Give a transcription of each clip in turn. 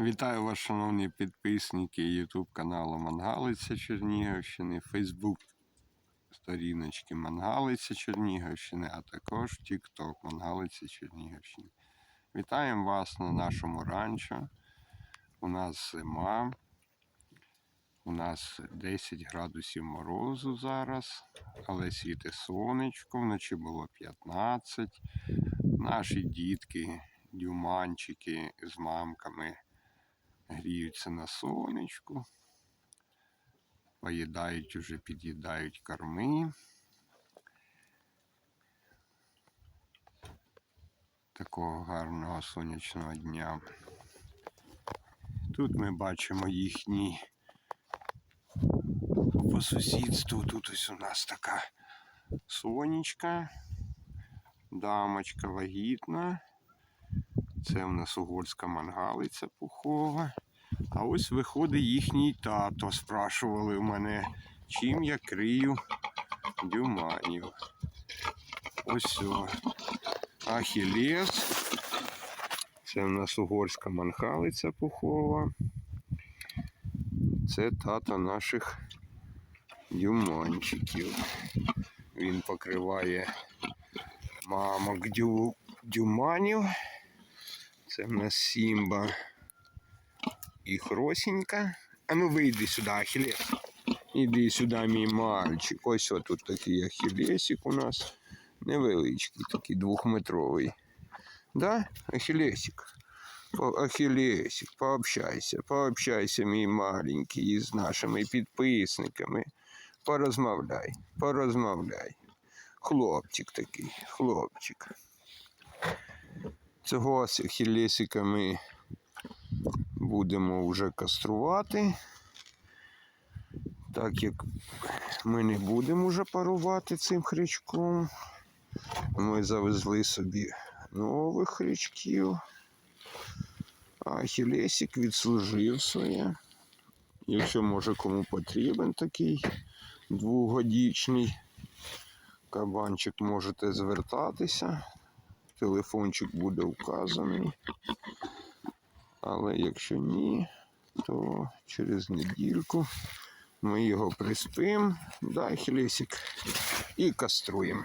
Вітаю вас, шановні підписники YouTube каналу Мангалиця Чернігівщини, Facebook сторіночки Мангалиця Чернігівщини, а також TikTok Мангалиця Чернігівщини. Вітаємо вас на нашому ранчо. У нас зима. У нас 10 градусів морозу зараз, але світе сонечко, вночі було 15. Наші дітки, дюманчики з мамками гріються на сонечку, поїдають уже, під'їдають корми. Такого гарного сонячного дня. Тут ми бачимо їхній по сусідству. Тут ось у нас така сонечка, дамочка вагітна. Це в нас угорська мангалиця пухова. А ось виходить їхній тато. Спрашували в мене, чим я крию дюманів. Ось о. Ахілес. Це в нас угорська мангалиця пухова. Це тато наших дюманчиків. Він покриває мамок дю... дюманів. Це в нас Сімба і Хросінька. А ну вийди сюди, Ахілес. Іди сюди, мій мальчик. Ось отут такий Ахілесик у нас. Невеличкий, такий двохметровий. Да, Ахілесик? Ахілесик, пообщайся, пообщайся, мій маленький, із нашими підписниками. Порозмовляй, порозмовляй. Хлопчик такий, хлопчик. Цього з Ахілесика ми будемо вже каструвати. Так як ми не будемо вже парувати цим хрячком. Ми завезли собі нових хрячків. А Ахілесик відслужив своє. Якщо може кому потрібен такий двогодічний кабанчик, можете звертатися. Телефончик буде вказаний. Але якщо ні, то через недільку ми його приспимо, да, хілесик, і каструємо.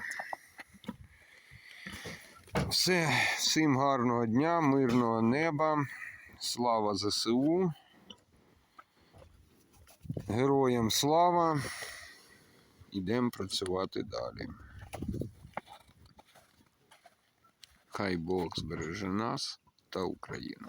Все, всім гарного дня, мирного неба, слава ЗСУ. Героям слава. Ідемо працювати далі. Хай Бог збереже нас та Україну.